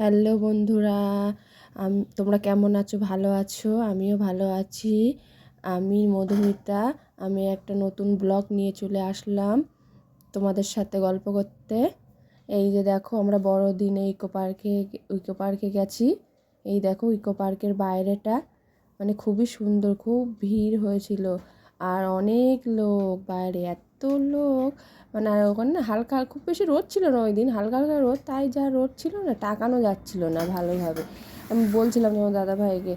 Hello বন্ধুরা তোমরা কেমন আছো? ভালো আছো? আমিও ভালো আছি। আমি মধুমিতা, আমি একটা নতুন ব্লগ নিয়ে চলে আসলাম তোমাদের সাথে গল্প করতে। এই যে দেখো, আমরা বড়দিনে ইকো পার্কে ইকো পার্কে গেছি। এই দেখো, ইকো পার্কের বাইরেটা মানে খুবই সুন্দর, খুব ভিড় হয়েছিল। আর অনেক লোক বাইরে, এত লোক মানে ওখানে না হালকা, খুব বেশি রোদ ছিল না ওই দিন, হালকা হালকা রোদ, তাই যা রোদ ছিল না, তাকানো যাচ্ছিল না ভালোভাবে। আমি বলছিলাম যেমন দাদাভাইকে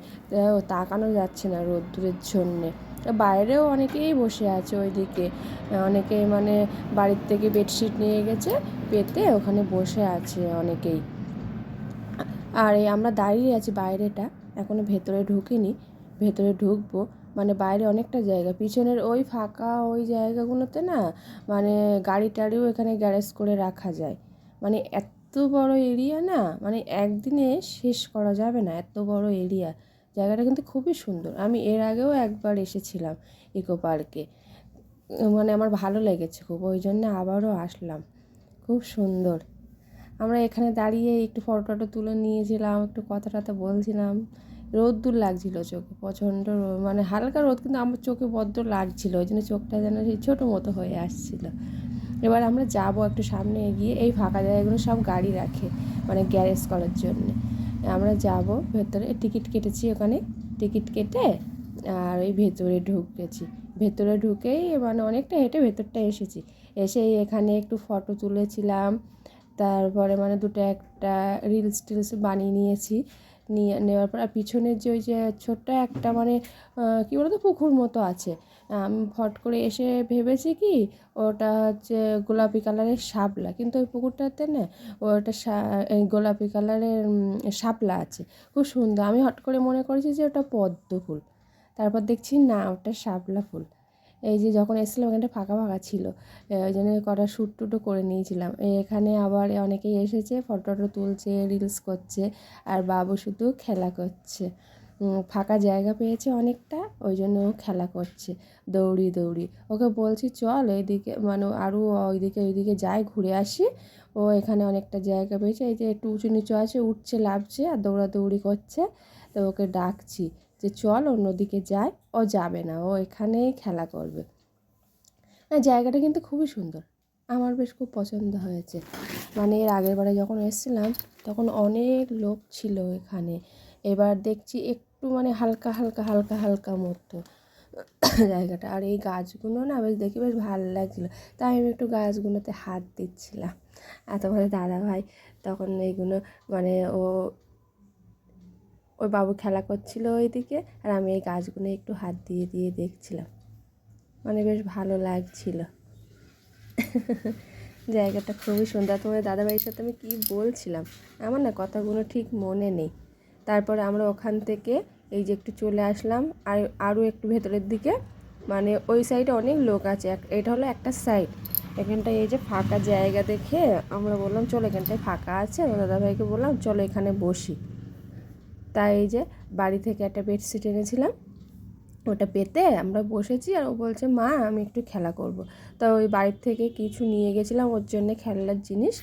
ও তাকানো যাচ্ছে না রোদ্দুরের জন্যে। বাইরেও অনেকেই বসে আছে ওইদিকে অনেকে মানে বাড়ির থেকে বেডশিট নিয়ে গেছে, পেতে ওখানে বসে আছে অনেকেই। আর এই আমরা দাঁড়িয়ে আছি বাইরেটা, এখনও ভেতরে ঢুকিনি, ভেতরে ঢুকবো। মানে বাইরে অনেকটা জায়গা। পিছনের ওই ফাঁকা ওই জায়গাগুলোতে না মানে গাড়ি টাড়িও এখানে গ্যারেজ করে রাখা যায়। মানে এত বড় এরিয়া না মানে একদিনে শেষ করা যাবে না, এত বড় এরিয়া। জায়গাটা কিন্তু খুবই সুন্দর। আমি এর আগেও একবার এসেছিলাম ইকো পার্কে। মানে আমার ভালো লেগেছে খুব, ওই জন্য আবারও আসলাম। খুব সুন্দর। আমরা এখানে দাঁড়িয়ে একটু ফটো টটো তুলে নিয়েছিলাম, একটু কথা টথা বলছিলাম। রোদ্দুর লাগছিল চোখে, প্রচণ্ড মানে হালকা রোদ কিন্তু আমার চোখে বড্ড লাগছিল, ওই জন্য চোখটা যেন সেই ছোটো মতো হয়ে আসছিল। এবার আমরা যাব একটু সামনে এগিয়ে, এই ফাঁকা জায়গাগুলো সব গাড়ি রাখে মানে গ্যারেজ করার জন্য। আমরা যাব ভেতরে টিকিট কেটেছি ওখানে, টিকিট কেটে আর ওই ভেতরে ঢুকেছি। ভেতরে ঢুকেই মানে অনেকটা হেঁটে ভেতরটা এসেছি। এসে এখানে একটু ফটো তুলেছিলাম, তারপরে মানে দুটো একটা রিলস টিলস বানিয়ে নিয়েছি। নিয়ে, নেওয়ার পর আর পিছনের যে ওই যে ছোট্ট একটা মানে কী বলতো, পুকুর মতো আছে। আমি ফট করে এসে ভেবেছি কি, ওটা হচ্ছে গোলাপি কালারের শাপলা। কিন্তু ওই পুকুরটাতে না, ওটা গোলাপি কালারের শাপলা আছে। খুব সুন্দর। আমি হট করে মনে করেছি যে ওটা পদ্ম ফুল। তারপর দেখছি না, ওটা শাপলা ফুল। এই যে যখন এসেছিলাম ওখানটা ফাঁকা ফাঁকা ছিল ওই জন্য কটা শ্যুট টুটও করে নিয়েছিলাম। এখানে আবার অনেকেই এসেছে, ফটো টটো তুলছে রিলস করছে, আর বাবু শুধু খেলা করছে। ফাঁকা জায়গা পেয়েছে অনেকটা, ওই জন্য ও খেলা করছে, দৌড়ি দৌড়ি। ওকে বলছি, চল এইদিকে মানে আরও ওইদিকে ওইদিকে যাই, ঘুরে আসি। ও এখানে অনেকটা জায়গা পেয়েছে, এই যে একটু উঁচু নিচু আছে, উঠছে লাফছে আর দৌড়াদৌড়ি করছে। তো ওকে ডাকছি যে চল অন্যদিকে যায় ও যাবে না, ও এখানেই খেলা করবে। জায়গাটা কিন্তু খুবই সুন্দর। আমার বেশ খুব পছন্দ হয়েছে। মানে এর আগের বারে যখন এসেছিলাম, তখন অনেক লোক ছিল এখানে। এবার দেখছি একটু মানে হালকা হালকা হালকা হালকা মতো জায়গাটা। আর এই গাছগুলো না বেশ দেখি বেশ ভালো লাগছিল। তাই আমি একটু গাছগুলোতে হাত দিচ্ছিলাম। আর তখন দাদা ভাই তখন এইগুলো মানে ও ওই বাবু খেলা করছিল ওইদিকে আর আমি এই গাছগুলো একটু হাত দিয়ে দিয়ে দেখছিলাম। মানে বেশ ভালো লাগছিল। জায়গাটা খুবই সুন্দর। তোমার দাদাভাইয়ের সাথে আমি কী বলছিলাম? আমার না কথাগুলো ঠিক মনে নেই। তারপরে আমরা ওখান থেকে এই যে একটু চলে আসলাম আর আরও একটু ভেতরের দিকে। মানে ওই সাইডে অনেক লোক আছে। এটা হলো একটা সাইড এখানটায় এই যে ফাঁকা জায়গা দেখে আমরা বললাম, চলো এখানটায় ফাঁকা আছে। আমার দাদাভাইকে বললাম, চলো এখানে বসি। তাই এই যে বাড়ি থেকে একটা বেডশিট এনেছিলাম, ওটা পেতে আমরা বসেছি আর ও বলছে, মা, আমি একটু খেলা করব। তা ওই বাড়ির থেকে কিছু নিয়ে গেছিলাম ওর জন্য খেলনার জিনিস,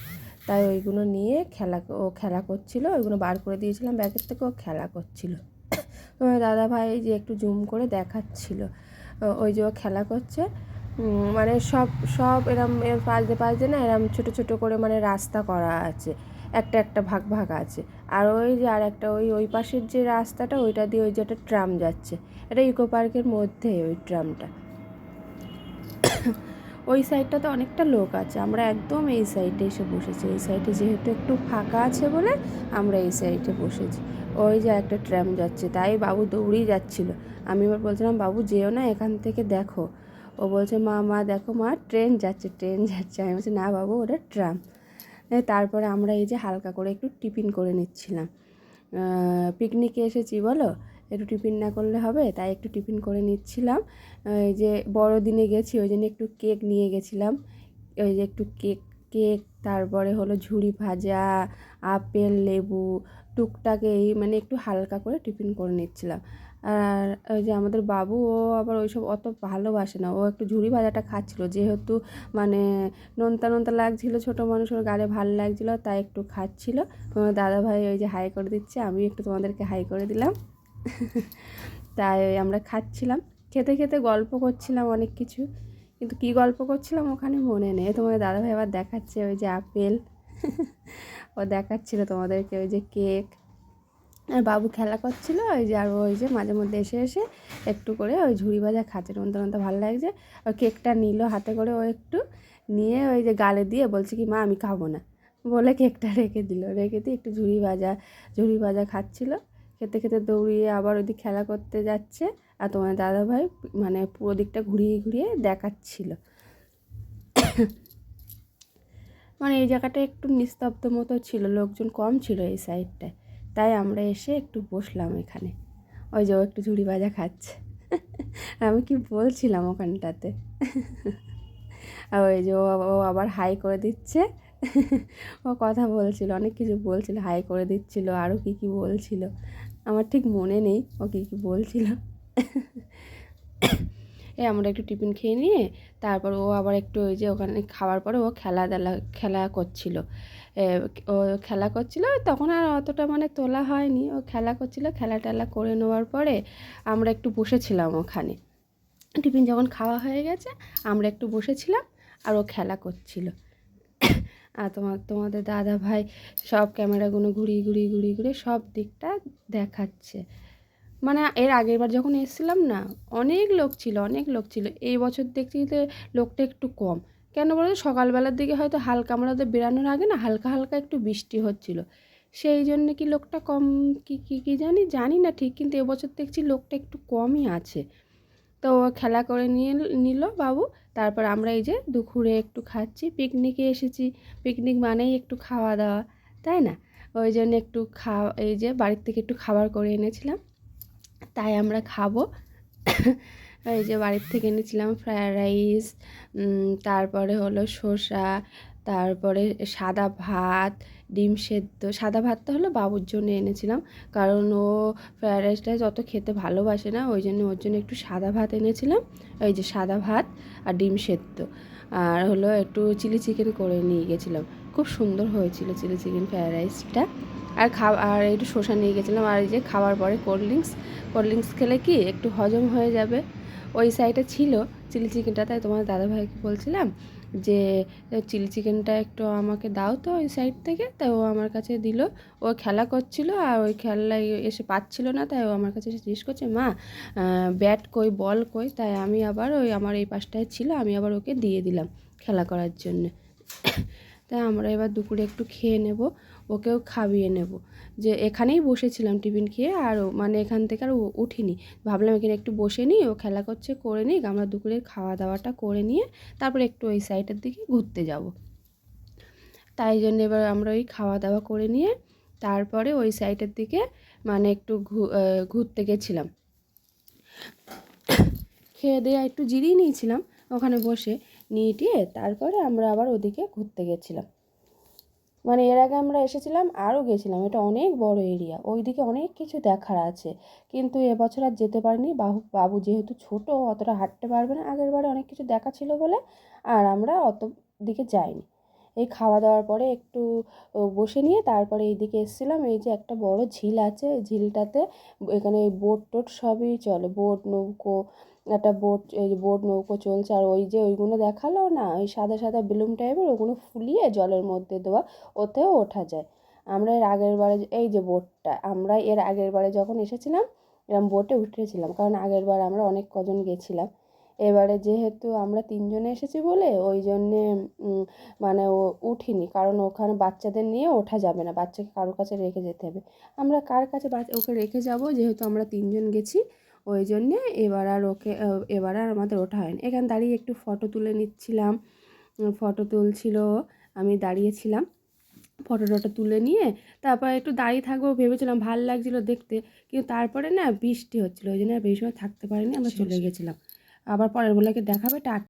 তাই ওইগুলো নিয়ে খেলা, ও খেলা করছিল, ওইগুলো বার করে দিয়েছিলাম, ব্যাগের থেকে ও খেলা করছিল দাদা ভাই যে একটু জুম করে দেখাচ্ছিল ওই যে ও খেলা করছে মানে সব সব এরম এর পাশ পাশ না এরম ছোটো ছোটো করে মানে রাস্তা করা আছে। একটা একটা ভাগ ভাগ আছে। আর ওই যে আর একটা ওই ওই পাশের যে রাস্তাটা ওইটা দিয়ে ওই যে একটা ট্রাম যাচ্ছে। এটা ইকো পার্কের মধ্যে ওই ট্রামটা। ওই সাইডটাতে অনেকটা লোক আছে। আমরা একদম এই সাইডে এসে বসেছি। এই সাইডে যেহেতু একটু ফাঁকা আছে বলে আমরা এই সাইডে বসেছি। ওই যে একটা ট্রাম যাচ্ছে। তাই বাবু দৌড়েই যাচ্ছিল। আমি এবার বলছিলাম, বাবু, যেও না এখান থেকে দেখো। ও বলছে, মা মা, দেখো মা, ট্রেন যাচ্ছে ট্রেন যাচ্ছে। আমি বলছি, না বাবু, ওটা ট্রাম। তারপরে আমরা এই যে হালকা করে একটু টিফিন করে নিচ্ছিলাম। পিকনিকে এসেছি বলো, একটু টিফিন না করলে হবে, তাই একটু টিফিন করে নিচ্ছিলাম। এই যে বড়দিনে গেছি, ওই জন্য একটু কেক নিয়ে গেছিলাম। ওই যে একটু কেক কেক, তারপরে হলো ঝুড়ি ভাজা, আপেল, লেবু টুকটাক এই মানে একটু হালকা করে টিফিন করে নিচ্ছিলাম। আর ওই যে আমাদের বাবু, ও আবার ওইসব অত ভালোবাসে না। ও একটু ঝুড়ি ভাজাটা খাচ্ছিল। যেহেতু মানে নোনতা নোনতা লাগছিল, ছোটো মানুষ, ওর গালে ভালো লাগছিল, তাই একটু খাচ্ছিল। তোমার দাদাভাই ওই যে হাই করে দিচ্ছে আমি একটু তোমাদেরকে হাই করে দিলাম। তাই ওই আমরা খাচ্ছিলাম। খেতে খেতে গল্প করছিলাম অনেক কিছু। কিন্তু কী গল্প করছিলাম ওখানে মনে নেই। তোমার দাদাভাই আবার দেখাচ্ছে ওই যে আপেল। ও দেখাচ্ছিল তোমাদেরকে ওই যে কেক। আর বাবু খেলা করছিল, ওই যে আর ওই যে মাঝে মধ্যে এসে এসে একটু করে ওই ঝুড়ি ভাজা খাচ্ছে। নোনতা নোনতা ভালো লাগছে? ওই কেকটা নিল হাতে করে ও একটু নিয়ে ওই যে গালে দিয়ে বলছে কি, মা, আমি খাব না। বলে কেকটা রেখে দিল। রেখে দিয়ে একটু ঝুড়ি ভাজা ঝুড়ি ভাজা খাচ্ছিল। খেতে খেতে দৌড়িয়ে আবার ওদিক খেলা করতে যাচ্ছে। আর তোমার দাদাভাই মানে পুরো দিকটা ঘুরিয়ে ঘুরিয়ে দেখাচ্ছিল। মানে এই জায়গাটা একটু নিস্তব্ধ মতো ছিল, লোকজন কম ছিল এই সাইডটায় তাই আমরা এসে একটু বসলাম এখানে। ওই যে ও একটু ঝুড়ি ভাজা খাচ্ছে। আমি কি বলছিলাম ওখানটাতে? আর ওই যে ও ও আবার হাই করে দিচ্ছে। ও কথা বলছিল, অনেক কিছু বলছিল হাই করে দিচ্ছিল আরও কী কী বলছিল। আমার ঠিক মনে নেই ও কী কী বলছিল। এই আমরা একটু টিফিন খেয়ে নিয়ে তারপর ও আবার একটু ওই যে ওখানে খাওয়ার পরে ও খেলা দেলা খেলা করছিল। ও খেলা করছিল তখন আর অতটা মানে তোলা হয়নি। ও খেলা করছিল, খেলা টেলা করে নেওয়ার পরে আমরা একটু বসেছিলাম ওখানে। টিফিন যখন খাওয়া হয়ে গেছে, আমরা একটু বসেছিলাম আর ও খেলা করছিল। আর তোমার তোমাদের দাদা ভাই সব ক্যামেরাগুলো ঘুরিয়ে ঘুরিয়ে ঘুরিয়ে ঘুরিয়ে সব দিকটা দেখাচ্ছে। মানে এর আগের বার যখন এসেছিলাম না, অনেক লোক ছিল, অনেক লোক ছিল। এই বছর দেখছি যে লোকটা একটু কম। কেন বলো তো? সকালবেলার দিকে হয়তো হালকা, আমরা ওদের বেরানোর আগে না হালকা হালকা একটু বৃষ্টি হচ্ছিল। সেই জন্য কি লোকটা কম, কি কি কি জানি? জানি না ঠিক, কিন্তু এবছর দেখছি লোকটা একটু কমই আছে। তো খেলা করে নিয়ে নিল বাবু, তারপর আমরা এই যে দুপুরে একটু খাচ্ছি, পিকনিকে এসেছি। পিকনিক মানেই একটু খাওয়া দাওয়া, তাই না? ওই জন্য একটু খাওয়া, এই যে বাড়ির থেকে একটু খাবার করে এনেছিলাম। তাই আমরা খাব। এই যে বাড়ির থেকে এনেছিলাম ফ্রায়েড রাইস তারপরে হলো শসা, তারপরে সাদা ভাত, ডিম সেদ্ধ। সাদা ভাতটা হলো বাবুর জন্য এনেছিলাম, কারণ ও ফ্রায়েড রাইসটা যত খেতে ভালোবাসে না, ওই জন্য ওর জন্য একটু সাদা ভাত এনেছিলাম। এই যে সাদা ভাত আর ডিম সেদ্ধ। আর হলো একটু চিলি চিকেন করে নিয়ে গেছিলাম। খুব সুন্দর হয়েছিল চিলি চিকেন ফ্রায়েড রাইসটা। আর খাওয়া আর একটু শসা নিয়ে গেছিলাম, আর এই যে খাওয়ার পরে কোল্ড ড্রিঙ্কস কোল্ড ড্রিঙ্কস খেলে কি একটু হজম হয়ে যাবে। ওই সাইডে ছিল চিলি চিকেনটা তাই তোমার দাদাভাইকে বলছিলাম যে চিলি চিকেনটা একটু আমাকে দাও তো ওই সাইড থেকে। তাই ও আমার কাছে দিল। ও খেলা করছিল, আর ওই খেলায় এসে পাচ্ছিল না, তাই ও আমার কাছে এসে জিজ্ঞেস করছে, মা ব্যাট কই বল কই? তাই আমি আবার ওই আমার এই পাশটায় ছিল, আমি আবার ওকে দিয়ে দিলাম খেলা করার জন্য। তাই আমরা এবার দুপুরে একটু খেয়ে নেব। ওকেও খাইয়ে নেব। যে এখানেই বসেছিলাম টিফিন খেয়ে আর মানে এখান থেকে আর উঠিনি। ভাবলাম এখানে একটু বসে নিই, ও খেলা করছে, করে নিই আমরা দুপুরের খাওয়া দাওয়াটা করে নিয়ে তারপরে একটু ওই সাইডের দিকে ঘুরতে যাব। তাই জন্য এবার আমরা ওই খাওয়া দাওয়া করে নিয়ে তারপরে ওই সাইডের দিকে মানে একটু ঘুরতে গেছিলাম। খেয়ে দিয়ে একটু জিরিয়ে নিয়েছিলাম ওখানে বসে। নিয়ে টিয়ে তারপরে আমরা আবার ওদিকে ঘুরতে গেছিলাম। মানে এর আগে আমরা এসেছিলাম, আরও গেছিলাম এটা অনেক বড় এরিয়া। ওইদিকে অনেক কিছু দেখার আছে। কিন্তু এবছর আর যেতে পারিনি। বাহু, বাবু যেহেতু ছোট, অতটা হাঁটতে পারবে না। আগের বারে অনেক কিছু দেখা ছিল বলে আর আমরা অত দিকে যাইনি। এই খাওয়া দাওয়ার পরে একটু বসে নিয়ে তারপরে এইদিকে এসেছিলাম। এই যে একটা বড় ঝিল আছে ঝিলটাতে এখানে বোট টোট সবই চলে। বোট, নৌকো একটা বোট, এই বোট নৌকো চলছে আর ওই যে ওইগুলো দেখাল না, ওই সাদা সাদা বেলুন টাইপের ওগুলো ফুলিয়ে জলের মধ্যে দেওয়া, ওতেও ওঠা যায়। আমরা এর আগের বারে এই যে বোটটা, আমরা এর আগের বারে যখন এসেছিলাম এরকম বোটে উঠেছিলাম, কারণ আগের বার আমরা অনেক কজন গেছিলাম। এবারে যেহেতু আমরা তিনজনে এসেছি বলে, ওই জন্যে মানে ও উঠিনি, কারণ ওখানে বাচ্চাদের নিয়ে ওঠা যাবে না, বাচ্চাকে কারোর কাছে রেখে যেতে হবে। আমরা কার কাছে ওকে রেখে যাব, যেহেতু আমরা তিনজন গেছি ওই জন্যে এবার আর ওকে এবার আর আমাদের ওঠা হয়নি। এখানে দাঁড়িয়ে একটু ফটো তুলে নিচ্ছিলাম। ফটো তুলছিল আমি দাঁড়িয়েছিলাম ফটো টটো তুলে নিয়ে তারপর একটু দাঁড়িয়ে থাকব ভেবেছিলাম ভালো লাগছিল দেখতে। কিন্তু তারপরে না বৃষ্টি হচ্ছিল ওই জন্য আর বেশি সময় থাকতে পারিনি আমরা চলে গেছিলাম। আবার পরের বেলাকে দেখাবে টা